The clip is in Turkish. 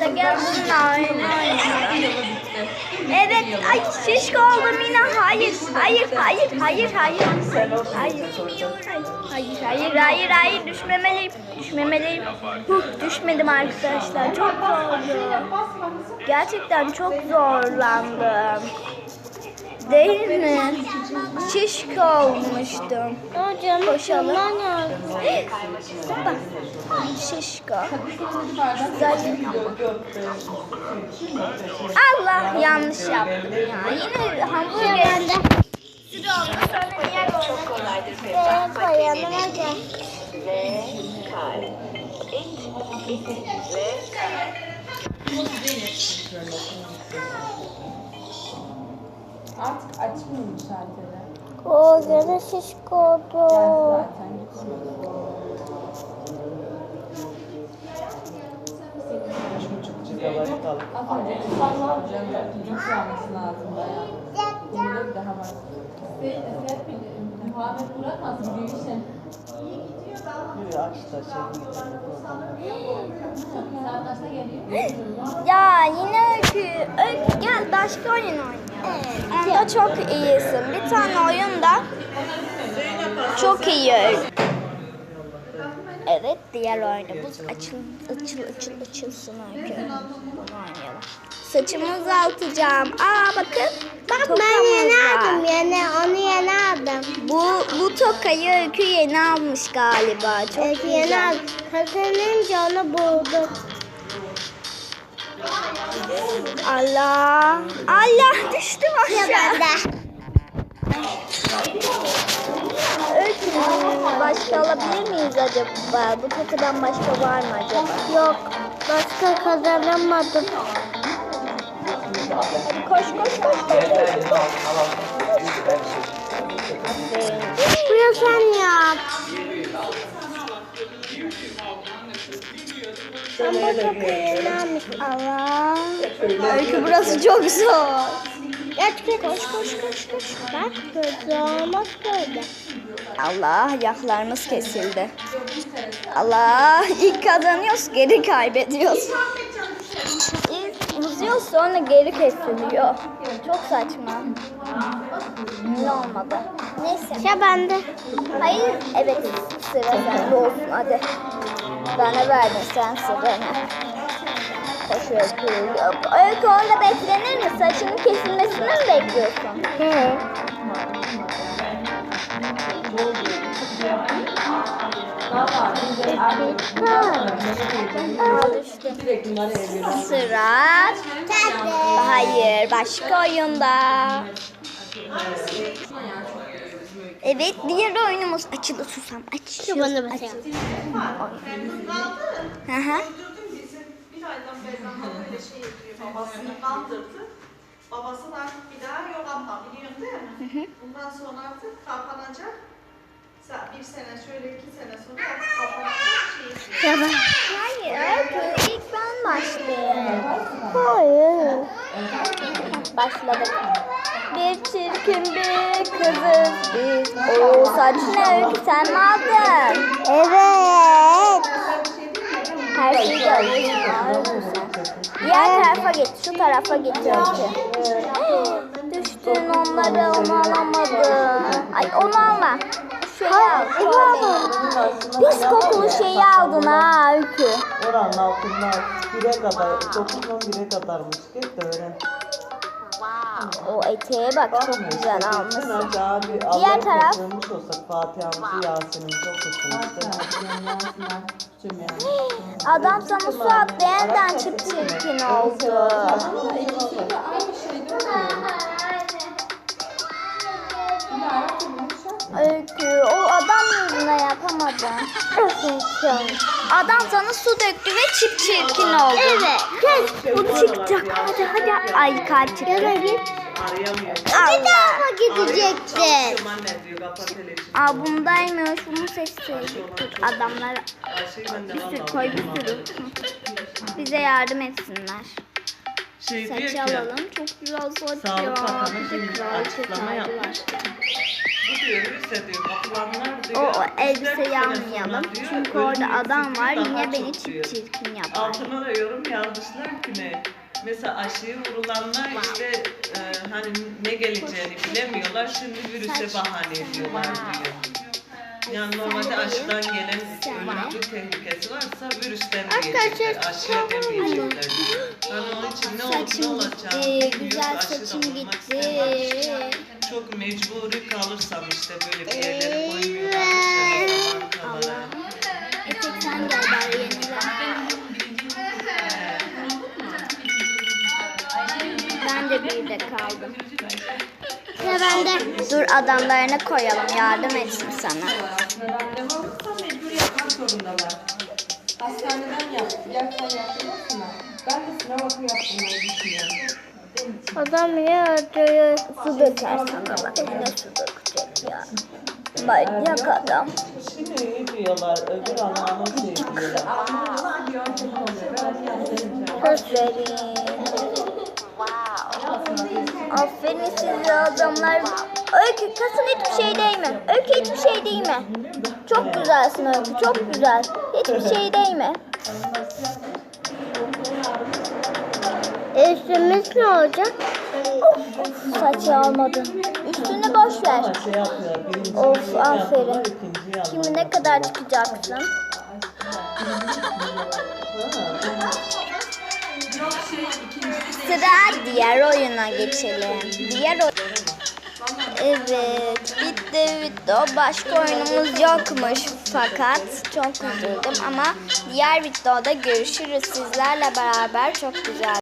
Da gel bununla oyna. Evet, ay şişko oldum yine. Hayır, hayır, hayır, hayır, hayır. Hayır, hayır, hayır, hayır, hayır. Düşmemeliyim, düşmemeliyim. Huh, düşmedim arkadaşlar. Çok zordu. Gerçekten çok zorlandım. Değil mi? Şişko olmuştum. Koşalım. Hoppa. Şişko. Allah yanlış yaptım ya. Yine hamburger. Süre oldu sonra niye Çok kolaydır Pembe. Makineniz ve kalp. İt, it ve kalp. Artık açmıyorum şalteri. O gene şişko oldu. Zaten. Aferin. Çok yanması lazım bayağı. Bunun daha var. Muhammed işe. Saat kaçta geliyor? Ya yine öykü. Öykü gel başka oyun oynayalım. Onda çok iyisin. Bir tane oyunda çok iyi öykü. Evet diğer oyunumuz açıl açıl açıl açılsın öykü. Bunu oynayalım. Saçımı uzatacağım. Aa bakın. Bak ben yeni aldım Yani onu yeni aldım. Bu bu tokayı öykü yeni almış galiba. Çok Evet, yeni güzel. aldım. Kazanınca onu buldum. Allah. Allah düştüm aşağı. Başka alabilir miyiz acaba? Bu tokadan başka var mı acaba? Yok. Başka kazanamadım. Hadi koş koş koş. Buraya Ama çok. Allah. Öykü burası çok zor. Geç. Koş koş koş koş. Bak böyle olmaz böyle. Allah ayaklarımız kesildi. Allah ilk kazanıyoruz geri kaybediyoruz. İlk uzuyor sonra geri kesiliyor. Çok saçma. Ne olmadı. Neyse. Ya bende. Hayır evet sıra sende olsun hadi. Bana verdin sen sıranı. Koş Öykü. Öykü orada beklenir mi? Saçının kesilmesini mi bekliyorsun? Bunları evliyoruz. Sıra. Hayır, başka oyunda. Evet, diğer oyunumuz açılı susam. Açıl, bana basayım. Hı hı. Bir aydan beri daha böyle şey yapıyor. Babasını kandırdı. Babası da artık bir daha yok abla biliyorsun değil mi? Bundan sonra artık kapanacak. Bir sene şöyle iki sene sonra artık kapanacak şey yapıyor. Hayır, ilk ben başlayayım. Hayır. Başladık. Bir çirkin bir kızız biz. Oo saç ne öykü sen mi aldın? Evet. Her şeyi de. Diğer tarafa git, şu tarafa git öykü. Düştün onları, onu alamadın. Ay onu alma. Şeyi al, şöyle. Pis kokulu şeyi aldın ha öykü. Oranın altından 1'e kadar, 9'dan 1'e kadarmış. Git de öğren. O eteğe bak çok Bakma güzel işte, almışsın. Diğer taraf. olsak Fatiha'mızı Yasin'imizi. Adam sana su attı yeniden çıp çirkin oldu. Öykü o adam yüzüne yapamadın. Adam sana su döktü ve çip çirkin oldu. Evet. Gel bu çıkacak. Hadi hadi. Ay kalp çıktı. Allah. gidecektin. Anne diyor kapat televizyonu. Aa bundaymış. Bunu seçseydik. Adamlar Ayşe'yi ben de bir sürü koy bir sürü. Bize yardım etsinler. Şey ki, alalım. Çok güzel saç ya. Bir de kraliçe tacı var. Diyor diyor. O, o elbiseyi almayalım. Çünkü orada adam var yine beni çip çirkin yapar. Altına da yorum yazmışlar ki ne? Mesela aşıyı vurulanlar işte e, hani ne geleceğini bilemiyorlar. Şimdi virüse bahane ediyorlar diyor. Yani normalde aşıdan gelen ölümcül tehlikesi varsa virüsten diyecekler. Aşıya demeyecekler. Yani onun için ne oldu ne Saçım olacak gitti, bilmiyoruz. güzel saçım gitti. Çok mecburi kalırsam işte böyle bir yerlere koymuyorlar. Bankalara. Etek sen gel bari. Ben de bir de kaldım. Ve ben de. Dur adamlarını koyalım yardım etsin sana. Aslında randevu alırsa mecbur yapmak zorundalar. Hastaneden yap. Gerçekten yaptırmasınlar. Ben de sınav akı yaptırmayı düşünüyorum. Adam ya öldürüyor. Su döker sana bak. Yine su dökecek ya. Manyak adam. Şimdi iyi diyorlar. Öbür anlamı şey diyorlar. Ben yaptıracağım. Aferin. Size adamlar. Öykü kasın hiçbir şey değil mi? Öykü hiçbir şey değil mi? Çok güzelsin Öykü çok güzel. Hiçbir şey değil Üstümüz ne olacak? Saçı almadın. Üstünü boş ver. Of, aferin. Şimdi ne kadar çıkacaksın? Sıra diğer oyuna geçelim. Diğer oyun. Evet, bitti video. Başka oyunumuz yokmuş fakat çok üzüldüm ama diğer videoda görüşürüz sizlerle beraber çok güzel.